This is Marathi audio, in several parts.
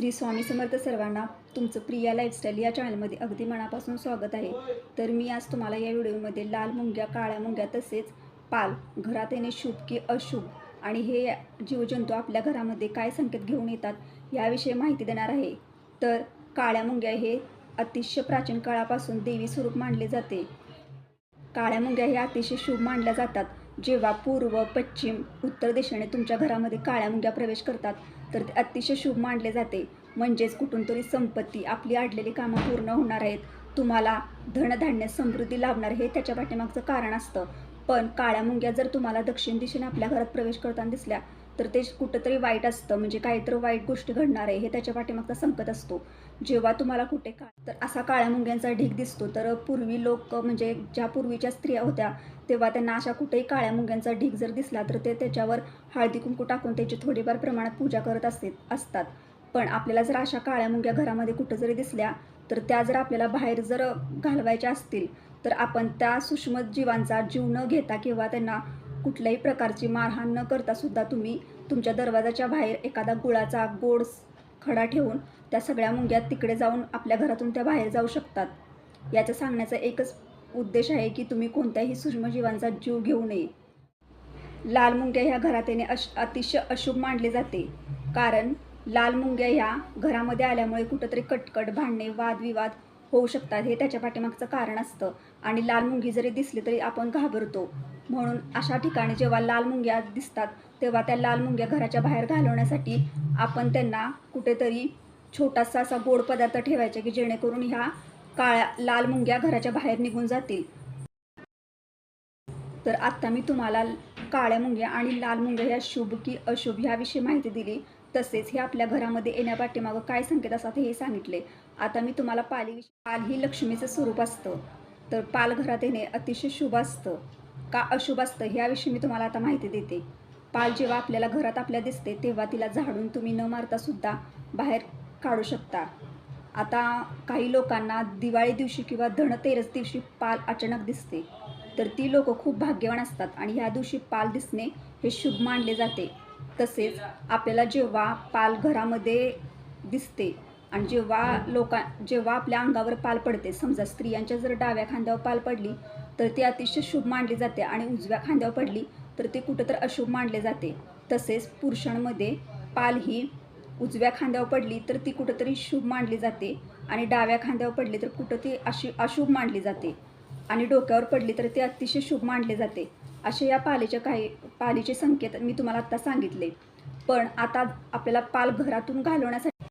श्री स्वामी समर्थ सर्वांना तुमचं प्रिया लाईफस्टाईल या चॅनलमध्ये अगदी मनापासून स्वागत आहे. तर मी आज तुम्हाला या व्हिडिओमध्ये लाल मुंग्या काळ्या मुंग्या तसेच पाल घरात येणे शुभ की अशुभ आणि हे जीवजंतू आपल्या घरामध्ये काय संकेत घेऊन येतात याविषयी माहिती देणार आहे. तर काळ्या मुंग्या हे अतिशय प्राचीन काळापासून देवी स्वरूप मानले जाते. काळ्या मुंग्या हे अतिशय शुभ मानल्या जातात. जेव्हा पूर्व पश्चिम उत्तर दिशेने तुमच्या घरामध्ये काळ्या मुंग्या प्रवेश करतात तर ते अतिशय शुभ मानले जाते. म्हणजेच कुठून तरी संपत्ती आपली अडलेली कामं पूर्ण होणार आहेत. तुम्हाला धनधान्य समृद्धी लाभणार हे त्याच्या पाठीमागचं कारण असतं. पण काळ्या मुंग्या जर तुम्हाला दक्षिण दिशेने आपल्या घरात प्रवेश करताना दिसल्या तर ते कुठंतरी वाईट असतं. म्हणजे काहीतरी वाईट गोष्टी घडणार आहे हे त्याच्या पाठीमागचा संकट असतो. जेव्हा तुम्हाला कुठे का तर असा काळ्या मुंग्यांचा ढीग दिसतो. तर पूर्वी लोक म्हणजे ज्या पूर्वीच्या स्त्रिया होत्या तेव्हा त्यांना अशा कुठेही काळ्या मुंग्यांचा ढीग जर दिसला तर ते त्याच्यावर हळदी कुंकू टाकून त्याची थोडीफार प्रमाणात पूजा करत असते असतात. पण आपल्याला जर अशा काळ्या मुंग्या घरामध्ये कुठं जरी दिसल्या तर त्या जर आपल्याला बाहेर जर घालवायच्या असतील तर आपण त्या सूक्ष्म जीवांचा जीव न घेता किंवा त्यांना कुठल्याही प्रकारची मारहाण न करता सुद्धा तुम्ही तुमच्या दरवाजाच्या बाहेर एखादा गुळाचा गोड खडा ठेवून त्या सगळ्या मुंग्या तिकडे जाऊन आपल्या घरातून त्या बाहेर जाऊ शकतात. याचं सांगण्याचा एकच उद्देश आहे की तुम्ही कोणत्याही सूक्ष्मजीवांचा जीव घेऊ नये. लाल मुंग्या ह्या घरात येणे अश अतिशय अशुभ मानले जाते. कारण लाल मुंग्या ह्या घरामध्ये आल्यामुळे कुठंतरी कटकट भांडणे वादविवाद होऊ शकतात हे त्याच्या पाठीमागचं कारण असतं. आणि लाल मुंगी जरी दिसली तरी आपण घाबरतो. म्हणून अशा ठिकाणी जेव्हा लाल मुंग्या दिसतात तेव्हा त्या लाल मुंग्या घराच्या बाहेर घालवण्यासाठी आपण त्यांना कुठेतरी छोटासा असा गोड पदार्थ ठेवायचा की जेणेकरून ह्या काळ्या लाल मुंग्या घराच्या बाहेर निघून जातील. तर आत्ता मी तुम्हाला काळ्या मुंग्या आणि लाल मुंग्या ह्या शुभ की अशुभ ह्याविषयी माहिती दिली. तसेच हे आपल्या घरामध्ये येण्यापाठीमागं काय संकेत असतात हे सांगितले. आता मी तुम्हाला पालीविषयी पाल ही लक्ष्मीचं स्वरूप असतं. तर पाल घरात येणे अतिशय शुभ असतं. का अशुभ असतं ह्याविषयी मी तुम्हाला आता माहिती देते. पाल जेव्हा आपल्याला घरात आपल्या दिसते तेव्हा तिला झाडून तुम्ही न मारता सुद्धा बाहेर काढू शकता. आता काही लोकांना दिवाळी दिवशी किंवा धनतेरस दिवशी पाल अचानक दिसते. तर ती लोक खूप भाग्यवान असतात आणि ह्या दिवशी पाल दिसणे हे शुभ मानले जाते. तसेच आपल्याला जेव्हा पाल घरामध्ये दिसते आणि जेव्हा लोका जेव्हा आपल्या अंगावर पाल पडते समजा स्त्रियांच्या जर डाव्या खांद्यावर पाल पडली तर ती अतिशय शुभ मानली जाते आणि उजव्या खांद्यावर पडली तर ती कुठं तर अशुभ मानले जाते. तसेच पुरुषांमध्ये पाल ही उजव्या खांद्यावर पडली तर ती कुठंतरी शुभ मानली जाते आणि डाव्या खांद्यावर पडली तर कुठं ती अशी अशुभ मानली जाते आणि डोक्यावर पडली तर ते अतिशय शुभ मानले जाते. असे या पालेच्या काही पालीचे संकेत मी तुम्हाला आत्ता सांगितले. पण आता आपल्याला पाल घरातून घालवण्यासाठी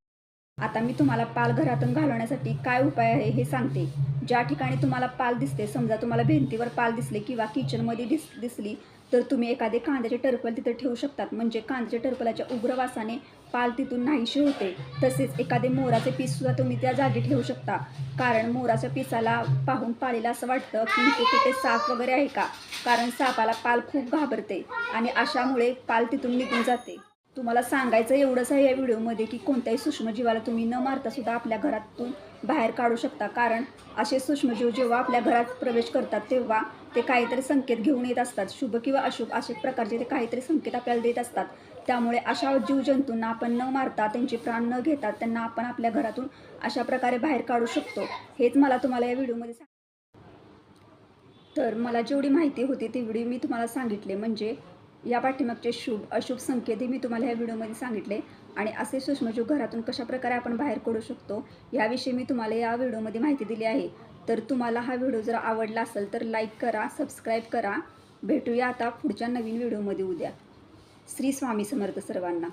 आता मी तुम्हाला पाल घरातून घालवण्यासाठी काय उपाय आहे हे सांगते. ज्या ठिकाणी तुम्हाला पाल दिसते समजा तुम्हाला भिंतीवर पाल दिसले किंवा किचनमध्ये दिस दिसली तर तुम्ही एखादे कांद्याचे टरपल तिथे ठेवू शकतात. म्हणजे कांद्याच्या टरपलाच्या उग्र वासाने पाल तिथून नाहीशी होते तसेच एखादे मोराचे पीससुद्धा तुम्ही त्या जागी ठेवू शकता. कारण मोराच्या पिसाला पाहून पाळीला असं वाटतं की इथे कुठे साप वगैरे आहे का? कारण सापाला पाल खूप घाबरते आणि अशामुळे पाल तिथून निघून जाते. तुम्हाला सांगायचं एवढंच आहे या व्हिडिओमध्ये की कोणत्याही सूक्ष्मजीवाला तुम्ही न मारता सुद्धा आपल्या घरातून बाहेर काढू शकता. कारण असे सूक्ष्मजीव जेव्हा आपल्या घरात प्रवेश करतात तेव्हा ते काहीतरी संकेत घेऊन येत असतात. शुभ किंवा अशुभ असे प्रकारचे ते काहीतरी संकेत आपल्याला देत असतात. त्यामुळे अशा जीवजंतूंना आपण न मारता त्यांचे प्राण न घेता त्यांना आपण आपल्या घरातून अशा प्रकारे बाहेर काढू शकतो. हेच मला तुम्हाला या व्हिडिओमध्ये सांग तर मला जेवढी माहिती होती तेवढी मी तुम्हाला सांगितले. म्हणजे या पाठीमागचे शुभ अशुभ संकेतही मी तुम्हाला या व्हिडिओमध्ये सांगितले. आणि असे सूक्ष्मजीव घरातून कशाप्रकारे आपण बाहेर काढू शकतो याविषयी मी तुम्हाला या व्हिडिओमध्ये माहिती दिली आहे. तर तुम्हाला हा व्हिडिओ जर आवडला असेल तर लाईक करा सबस्क्राईब करा. भेटूया आता पुढच्या नवीन व्हिडिओमध्ये उद्या. श्री स्वामी समर्थ सर्वांना.